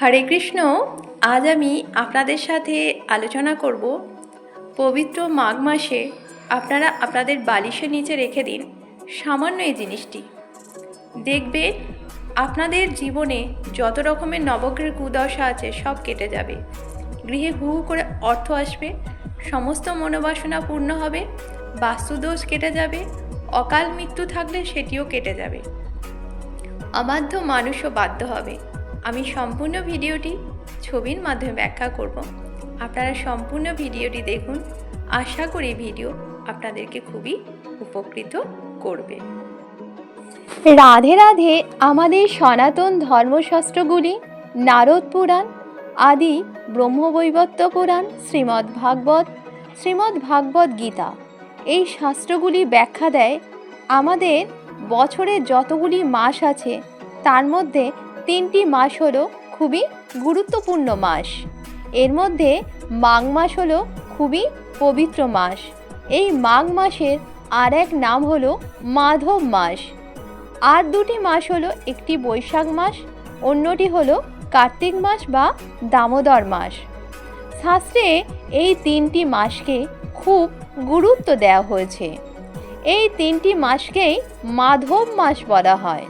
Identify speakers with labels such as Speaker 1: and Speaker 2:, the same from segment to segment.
Speaker 1: হরে কৃষ্ণ, আজ আমি আপনাদের সাথে আলোচনা করব পবিত্র মাঘ মাসে আপনারা আপনাদের বালিশের নিচে রেখে দিন সামান্য এই জিনিসটি। দেখবে আপনাদের জীবনে যত রকমের নবগ্রহের কুদশা আছে সব কেটে যাবে। গৃহে হু হু করে অর্থ আসবে, সমস্ত মনোবাসনা পূর্ণ হবে, বাস্তুদোষ কেটে যাবে, অকাল মৃত্যু থাকলে সেটিও কেটে যাবে। অবাধ্য মানুষও বাধ্য হবে। আমি সম্পূর্ণ ভিডিওটি ছবির মাধ্যমে ব্যাখ্যা করব। আপনারা সম্পূর্ণ ভিডিওটি দেখুন। আশা করি ভিডিও আপনাদেরকে খুবই উপকৃত করবে।
Speaker 2: রাধে রাধে, আমাদের সনাতন ধর্মশাস্ত্রগুলি, নারদ পুরাণ আদি ব্রহ্মবৈবত্য পুরাণ, শ্রীমদ্ ভাগবত শ্রীমদ্ ভাগবত গীতা। এই শাস্ত্রগুলি ব্যাখ্যা দেয়, আমাদের বছরের যতগুলি মাস আছে, তার মধ্যে তিনটি মাস হলো খুবই গুরুত্বপূর্ণ মাস। এর মধ্যে মাঘ মাস হলো খুবই পবিত্র মাস। এই মাঘ মাসের আর এক নাম হলো মাধব মাস। আর দুটি মাস হলো একটি বৈশাখ মাস, অন্যটি হলো কার্তিক মাস বা দামোদর মাস। শাস্ত্রে এই তিনটি মাসকে খুব গুরুত্ব দেওয়া হয়েছে। এই তিনটি মাসকেই মাধব মাস বলা হয়।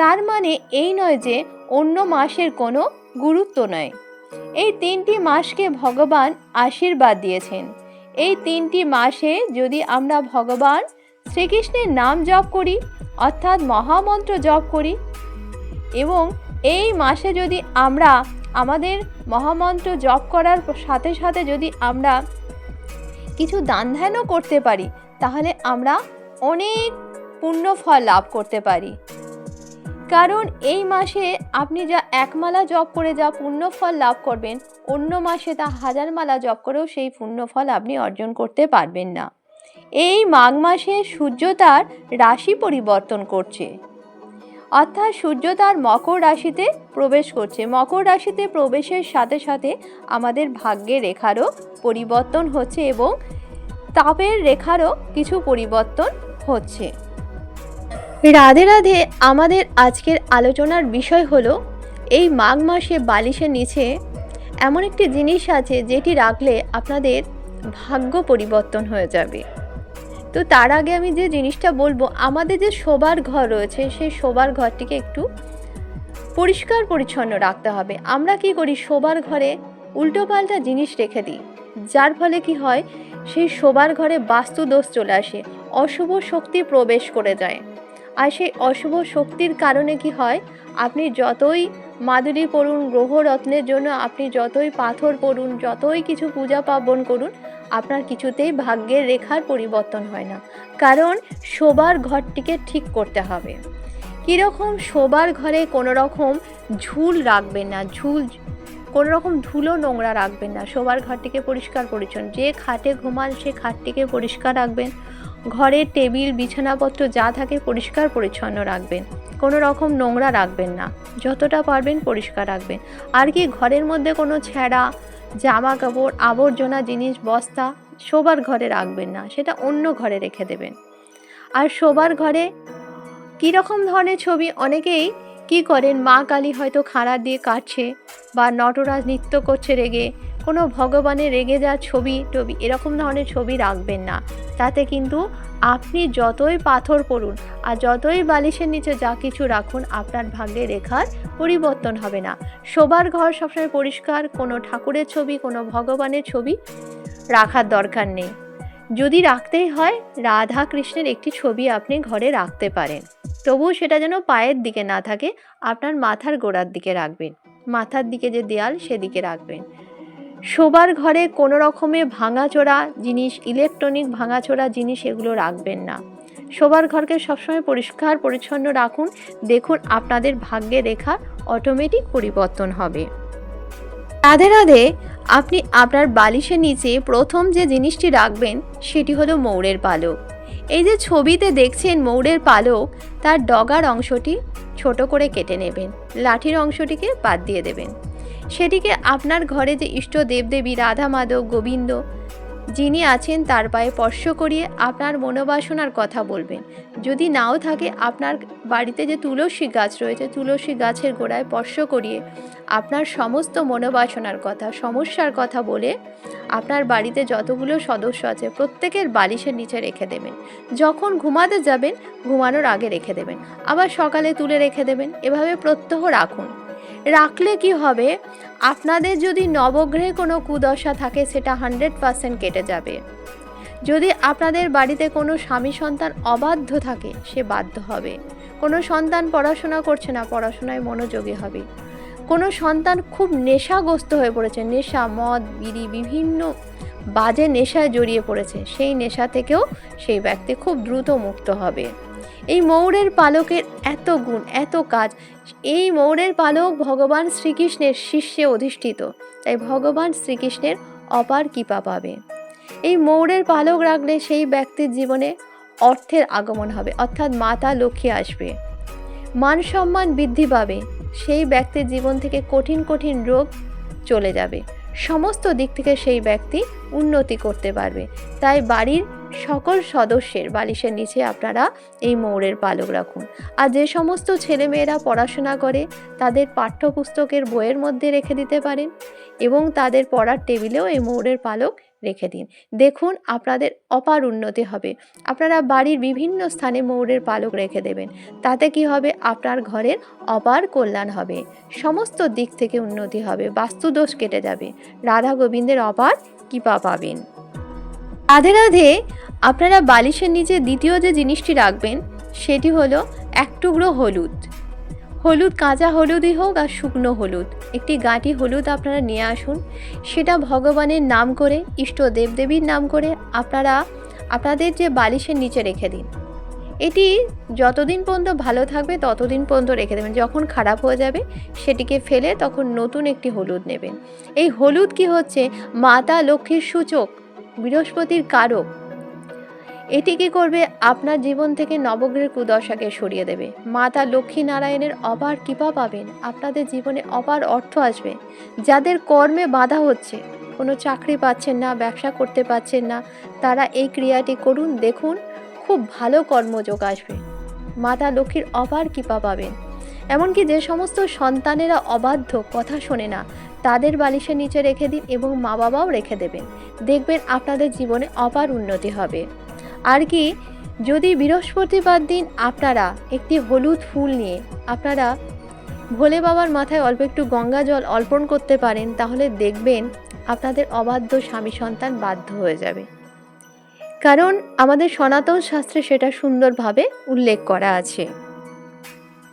Speaker 2: তার মানে এই নয় যে অন্য মাসের কোনো গুরুত্ব নয়। এই তিনটি মাসকে ভগবান আশীর্বাদ দিয়েছেন। এই তিনটি মাসে যদি আমরা ভগবান শ্রীকৃষ্ণের নাম জপ করি, অর্থাৎ মহামন্ত্র জপ করি, এবং এই মাসে যদি আমরা আমাদের মহামন্ত্র জপ করার সাথে সাথে যদি আমরা কিছু দান ধ্যানও করতে পারি, তাহলে আমরা অনেক পুণ্য ফল লাভ করতে পারি। কারণ এই মাসে আপনি যা এক মালা জপ করে যা পুণ্যফল লাভ করবেন, অন্য মাসে তা হাজার মালা জপ করেও সেই পুণ্যফল আপনি অর্জন করতে পারবেন না। এই মাঘ মাসে সূর্য তার রাশি পরিবর্তন করছে। অর্থাৎ সূর্য তার মকর রাশিতে প্রবেশ করছে। মকর রাশিতে প্রবেশের সাথে সাথে আমাদের ভাগ্যের রেখারও পরিবর্তন হচ্ছে এবং তাপের রেখারও কিছু পরিবর্তন হচ্ছে। রাধে রাধে, আমাদের আজকের আলোচনার বিষয় হলো, এই মাঘ মাসে বালিশের নিচে এমন একটি জিনিস আছে যেটি রাখলে আপনাদের ভাগ্য পরিবর্তন হয়ে যাবে। তো তার আগে আমি যে জিনিসটা বলব, আমাদের যে শোবার ঘর রয়েছে, সেই শোবার ঘরটিকে একটু পরিষ্কার পরিচ্ছন্ন রাখতে হবে। আমরা কি করি, শোবার ঘরে উল্টোপাল্টা জিনিস রেখে দিই। যার ফলে কি হয়, সেই শোবার ঘরে বাস্তু দোষ চলে আসে, অশুভ শক্তি প্রবেশ করে যায়। আর সেই অশুভ শক্তির কারণে কি হয়? আপনি যতই মাদুলি পড়ুন গ্রহরত্নের জন্য আপনি যতই পাথর পড়ুন, যতই কিছু পূজা পার্বণ করুন, আপনার কিছুতেই ভাগ্যের রেখার পরিবর্তন হয় না। কারণ শোবার ঘরটিকে ঠিক করতে হবে। কীরকম শোবার ঘরে কোনো রকম ঝুল রাখবেন না, ঝুল কোনো রকম ধুলো নোংরা রাখবেন না। শোবার ঘরটিকে পরিষ্কার পরিচ্ছন্ন। যে খাটে ঘুমান, সে খাটটিকে পরিষ্কার রাখবেন। ঘরের টেবিল, বিছানাপত্র যা থাকে পরিষ্কার পরিচ্ছন্ন রাখবেন। কোনো রকম নোংরা রাখবেন না। যতটা পারবেন পরিষ্কার রাখবেন। আর কি, ঘরের মধ্যে কোনো ছেঁড়া জামা কাপড় আবর্জনা, জিনিস, বস্তা শোবার ঘরে রাখবেন না। সেটা অন্য ঘরে রেখে দেবেন। আর শোবার ঘরে কীরকম ধরনের ছবি? অনেকেই কি করেন? মা কালী হয়তো খাড়া দিয়ে কাটছে বা নটরাজ নৃত্য করছে রেগে। কোনো ভগবানের রেগে যাওয়ার ছবি টবি এরকম ধরনের ছবি রাখবেন না। তাতে কিন্তু আপনি যতই পাথর পড়ুন আর যতই বালিশের নিচে যা কিছু রাখুন, আপনার ভাগ্যে রেখার পরিবর্তন হবে না। শোবার ঘর সবসময় পরিষ্কার, কোনো ঠাকুরের ছবি, কোনো ভগবানের ছবি রাখার দরকার নেই। যদি রাখতেই হয়, রাধা কৃষ্ণের একটি ছবি আপনি ঘরে রাখতে পারেন। তবুও সেটা যেন পায়ের দিকে না থাকে, আপনার মাথার গোড়ার দিকে রাখবেন। মাথার দিকে যে দেয়াল, সেদিকে রাখবেন। শোবার ঘরে কোনো রকমের ভাঙাচোরা জিনিস, ইলেকট্রনিক ভাঙাচোরা জিনিস, এগুলো রাখবেন না। শোবার ঘরকে সবসময় পরিষ্কার, পরিচ্ছন্ন রাখুন। দেখুন আপনাদের ভাগ্যে রেখা অটোমেটিক পরিবর্তন হবে। রাধে রাধে, আপনি আপনার বালিশের নিচে প্রথম যে জিনিসটি রাখবেন, সেটি হলো মৌরের পালক। এই যে ছবিতে দেখছেন মৌরের পালক, তার ডগার অংশটি ছোট করে কেটে নেবেন, লাঠির অংশটিকে বাদ দিয়ে দেবেন। সেটিকে আপনার ঘরে যে ইষ্ট দেবদেবী রাধা মাধব গোবিন্দ যিনি আছেন তার পায়ে স্পর্শ করিয়ে আপনার মনোবাসনার কথা বলবেন। যদি নাও থাকে, আপনার বাড়িতে যে তুলসী গাছ রয়েছে, তুলসী গাছের গোড়ায় স্পর্শ করিয়ে আপনার সমস্ত মনোবাসনার কথা, সমস্যার কথা বলে আপনার বাড়িতে যতগুলো সদস্য আছে, প্রত্যেকের বালিশের নিচে রেখে দেবেন। যখন ঘুমাতে যাবেন, ঘুমানোর আগে রেখে দেবেন। আবার সকালে তুলে রেখে দেবেন। এভাবে প্রত্যহ রাখুন। রাখলে কি হবে? আপনাদের যদি নবগ্রহে কোনো কুদশা থাকে, সেটা হান্ড্রেড পারসেন্ট কেটে যাবে। যদি আপনাদের বাড়িতে কোনো স্বামী সন্তান অবাধ্য থাকে, সে বাধ্য হবে। কোনো সন্তান পড়াশোনা করছে না, পড়াশোনায় মনোযোগী হবে। কোনো সন্তান খুব নেশাগ্রস্ত হয়ে পড়েছে, নেশা, মদ, বিড়ি, বিভিন্ন বাজে নেশায় জড়িয়ে পড়েছে, সেই নেশা থেকেও সেই ব্যক্তি খুব দ্রুত মুক্ত হবে। এই ময়ূরের পালকের এত গুণ, এত কাজ। এই ময়ূরের পালক ভগবান শ্রীকৃষ্ণের শিষ্যে অধিষ্ঠিত। তাই ভগবান শ্রীকৃষ্ণের অপার কৃপা পাবে। এই ময়ূরের পালক রাখলে সেই ব্যক্তির জীবনে অর্থের আগমন হবে, অর্থাৎ মাতা লক্ষ্মী আসবে। মান সম্মান বৃদ্ধি পাবে, সেই ব্যক্তির জীবন থেকে কঠিন কঠিন রোগ চলে যাবে। সমস্ত দিক থেকে সেই ব্যক্তি উন্নতি করতে পারবে। তাই বাড়ির সকল সদস্যের বালিশের নিচে আপনারা এই ময়ূরের পালক রাখুন। আর যে সমস্ত ছেলেমেয়েরা পড়াশোনা করে, তাদের পাঠ্যপুস্তকের বইয়ের মধ্যে রেখে দিতে পারেন এবং তাদের পড়ার টেবিলেও এই ময়ূরের পালক রেখে দিন। দেখুন, আপনাদের অপার উন্নতি হবে। আপনারা বাড়ির বিভিন্ন স্থানে ময়ূরের পালক রেখে দেবেন। তাতে কি হবে? আপনার ঘরের অপার কল্যাণ হবে। সমস্ত দিক থেকে উন্নতি হবে। বাস্তুদোষ কেটে যাবে। রাধা গোবিন্দের অপার কৃপা পাবেন। রাধে রাধে, আপনারা বালিশের নিচে দ্বিতীয় যে জিনিসটি রাখবেন, সেটি হলো এক টুকরো হলুদ। হলুদ কাঁচা হলুদই হোক আর শুকনো হলুদ। একটি গাঁটি হলুদ আপনারা নিয়ে আসুন। সেটা ভগবানের নাম করে, ইষ্ট দেবদেবীর নাম করে আপনারা আপনাদের যে বালিশের নিচে রেখে দিন। এটি যতদিন পর্যন্ত ভালো থাকবে, ততদিন পর্যন্ত রেখে দেবেন। যখন খারাপ হয়ে যাবে, সেটিকে ফেলে তখন নতুন একটি হলুদ নেবেন। এই হলুদ কি হচ্ছে? মাতা লক্ষ্মীর সূচক। বৃহস্পতির কারক। এটি কি করবে? আপনার জীবন থেকে নবগ্রহের কুদশাকে সরিয়ে দেবে। মাতা লক্ষ্মী নারায়ণের অপার কৃপা পাবেন। আপনাদের জীবনে অপার অর্থ আসবে। যাদের কর্মে বাধা হচ্ছে, কোনো চাকরি পাচ্ছেন না, ব্যবসা করতে পারছেন না, তারা এই ক্রিয়াটি করুন, দেখুন, খুব ভালো কর্মযোগ আসবে। মাতা লক্ষ্মীর অপার কৃপা পাবেন। এমনকি যে সমস্ত সন্তানেরা অবাধ্য কথা শোনে না, তাদের বালিশের নিচে রেখে দিন এবং মা বাবাও রেখে দেবেন। দেখবেন আপনাদের জীবনে অপার উন্নতি হবে। আর কি, যদি বৃহস্পতিবার দিন আপনারা একটি হলুদ ফুল নিয়ে আপনারা ভোলে বাবার মাথায় অল্প একটু গঙ্গা জল অর্পণ করতে পারেন, তাহলে দেখবেন আপনাদের অবাধ্য স্বামী সন্তান বাধ্য হয়ে যাবে। কারণ আমাদের সনাতন শাস্ত্রে সেটা সুন্দরভাবে উল্লেখ করা আছে।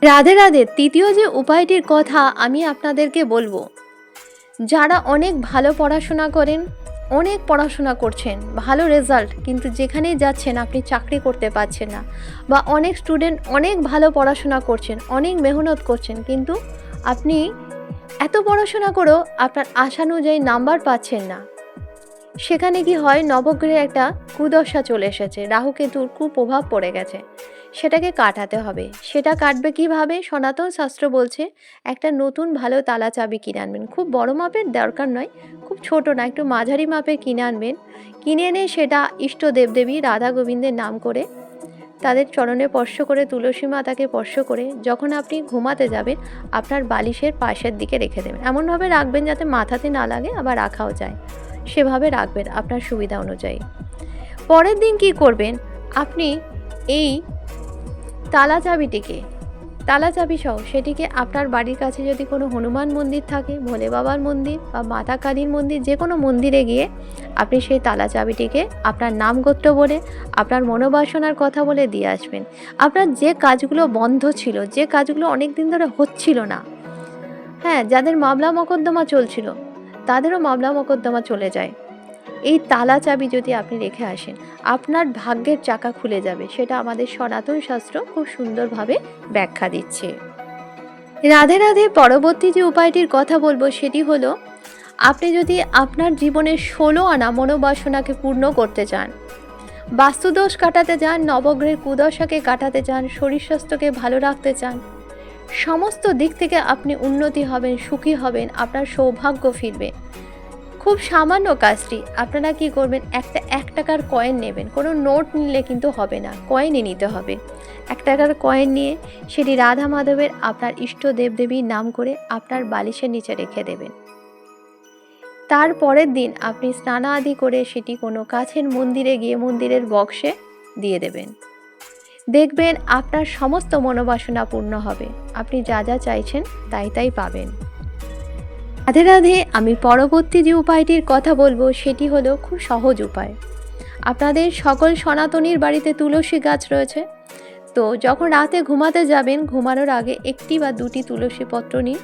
Speaker 2: রাধে রাধে, তৃতীয় যে উপায়টির কথা আমি আপনাদেরকে বলব, যারা অনেক ভালো পড়াশোনা করেন, অনেক পড়াশোনা করছেন, ভালো রেজাল্ট কিন্তু যেখানেই যাচ্ছেন আপনি চাকরি করতে পারছেন না, বা অনেক স্টুডেন্ট অনেক ভালো পড়াশোনা করছেন, অনেক মেহনত করছেন, কিন্তু আপনি এত পড়াশোনা করেও আপনার আশানুযায়ী নাম্বার পাচ্ছেন না। সেখানে কি হয়, নবগ্রহে একটা কুদশা চলে এসেছে রাহু কেতুর কুপ্রভাব পড়ে গেছে। সেটাকে কাটাতে হবে। সেটা কাটবে কীভাবে? সনাতন শাস্ত্র বলছে, একটা নতুন ভালো তালা চাবি কিনে আনবেন। খুব বড় মাপের দরকার নয়, খুব ছোট না, একটু মাঝারি মাপের কিনে আনবেন। কিনে এনে সেটা ইষ্ট দেবদেবী রাধা গোবিন্দের নাম করে, তাদের চরণে স্পর্শ করে, তুলসী মাতাকে স্পর্শ করে, যখন আপনি ঘুমাতে যাবেন, আপনার বালিশের পাশের দিকে রেখে দেবেন। এমনভাবে রাখবেন যাতে মাথাতে না লাগে, আবার রাখাও যায়। সেভাবে রাখবেন আপনার সুবিধা অনুযায়ী। পরের দিন কি করবেন? আপনি এই তালা চাবিটিকে তালা চাবি সহ সেটিকে আপনার বাড়ির কাছে যদি কোনো হনুমান মন্দির থাকে, ভোলে বাবার মন্দির বা মাতা কালীর মন্দির, যে কোনো মন্দিরে গিয়ে আপনি সেই তালা চাবিটিকে আপনার নাম গোত্র বলে, আপনার মনোবাসনার কথা বলে দিয়ে আসবেন। আপনার যে কাজগুলো বন্ধ ছিল, যে কাজগুলো অনেক দিন ধরে হচ্ছিল না হ্যাঁ যাদের মামলা মকদ্দমা চলছিল, তাদেরও মামলা মকদ্দমা চলে যায়। এই তালা চাবি যদি আপনি রেখে আসেন, আপনার ভাগ্যের চাকা খুলে যাবে। সেটা আমাদের সনাতন শাস্ত্র খুব সুন্দরভাবে ব্যাখ্যা দিচ্ছে। রাধে রাধে, পরবর্তী যে উপায়টির কথা বলব সেটি হলো, আপনি যদি আপনার জীবনের ষোলো আনা মনোবাসনাকে পূর্ণ করতে চান, বাস্তুদোষ কাটাতে চান, নবগ্রহের কুদশাকে কাটাতে চান, শরীর স্বাস্থ্যকে ভালো রাখতে চান, সমস্ত দিক থেকে আপনি উন্নতি হবেন, সুখী হবেন, আপনার সৌভাগ্য ফিরবে। খুব সামান্য কাজটি। আপনারা কি করবেন? একটা, এক টাকার কয়েন নেবেন। কোনো নোট নিলে কিন্তু হবে না। কয়েনই নিতে হবে। এক টাকার কয়েন নিয়ে সেটি রাধা মাধবের আপনার ইষ্ট দেবদেবীর নাম করে আপনার বালিশের নিচে রেখে দেবেন। তার পরের দিন আপনি স্নানাদি করে সেটি কোনো কাছের মন্দিরে গিয়ে মন্দিরের বক্সে দিয়ে দেবেন। দেখবেন আপনার সমস্ত মনোবাসনা পূর্ণ হবে। আপনি যা যা চাইছেন তাই তাই পাবেন। রাধে রাধে, আমি পরবর্তী যে উপায়টির কথা বলব, সেটি হলো খুব সহজ উপায়। আপনাদের সকল সনাতনীর বাড়িতে তুলসী গাছ রয়েছে। তো যখন রাতে ঘুমাতে যাবেন, ঘুমানোর আগে একটি বা দুটি তুলসী পত্র নিন।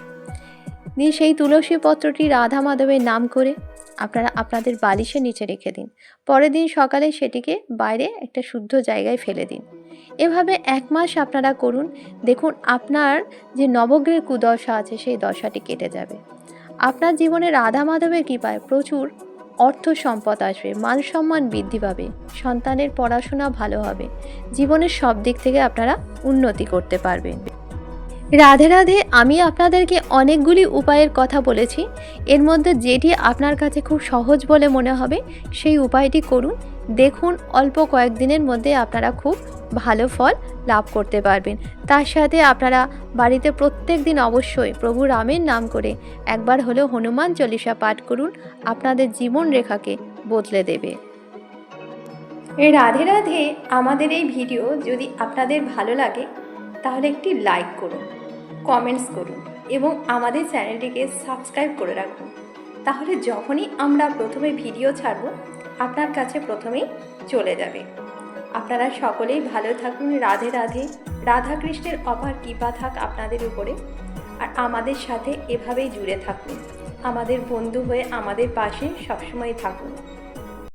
Speaker 2: নিয়ে সেই তুলসী পত্রটি রাধা মাধবের নাম করে আপনারা আপনাদের বালিশের নিচে রেখে দিন। পরের দিন সকালে সেটিকে বাইরে একটা শুদ্ধ জায়গায় ফেলে দিন। এভাবে এক মাস আপনারা করুন। দেখুন, আপনার যে নবগ্রহের কুদশা আছে, সেই দশাটি কেটে যাবে। আপনার জীবনে রাধা মাধবের কৃপায় প্রচুর অর্থ সম্পদ আসবে, মান সম্মান বৃদ্ধি পাবে, সন্তানের পড়াশোনা ভালো হবে, জীবনের সব দিক থেকে আপনারা উন্নতি করতে পারবেন। রাধে রাধে, আমি আপনাদেরকে অনেকগুলি উপায়ের কথা বলেছি, এর মধ্যে যেটি আপনার কাছে খুব সহজ বলে মনে হবে, সেই উপায়টি করুন, দেখুন অল্প কয়েকদিনের মধ্যে আপনারা খুব ভালো ফল লাভ করতে পারবেন। তার সাথে আপনারা বাড়িতে প্রত্যেক দিন অবশ্যই প্রভু রামের নাম করে একবার হলেও হনুমান চল্লিশা পাঠ করুন, আপনাদের জীবন রেখাকে বদলে দেবে।
Speaker 1: রাধে রাধে, আমাদের এই ভিডিও যদি আপনাদের ভালো লাগে, তাহলে একটি লাইক করুন কমেন্টস করুন এবং আমাদের চ্যানেলটিকে সাবস্ক্রাইব করে রাখুন। তাহলে যখনই আমরা প্রথমে ভিডিও ছাড়ব, আপনার কাছে প্রথমেই চলে যাবে। আপনারা সকলেই ভালো থাকুন, রাধে রাধে। রাধা কৃষ্ণের অপার কৃপা থাক আপনাদের উপরে। আর আমাদের সাথে এভাবেই জুড়ে থাকুন। আমাদের বন্ধু হয়ে আমাদের পাশে সবসময় থাকুন।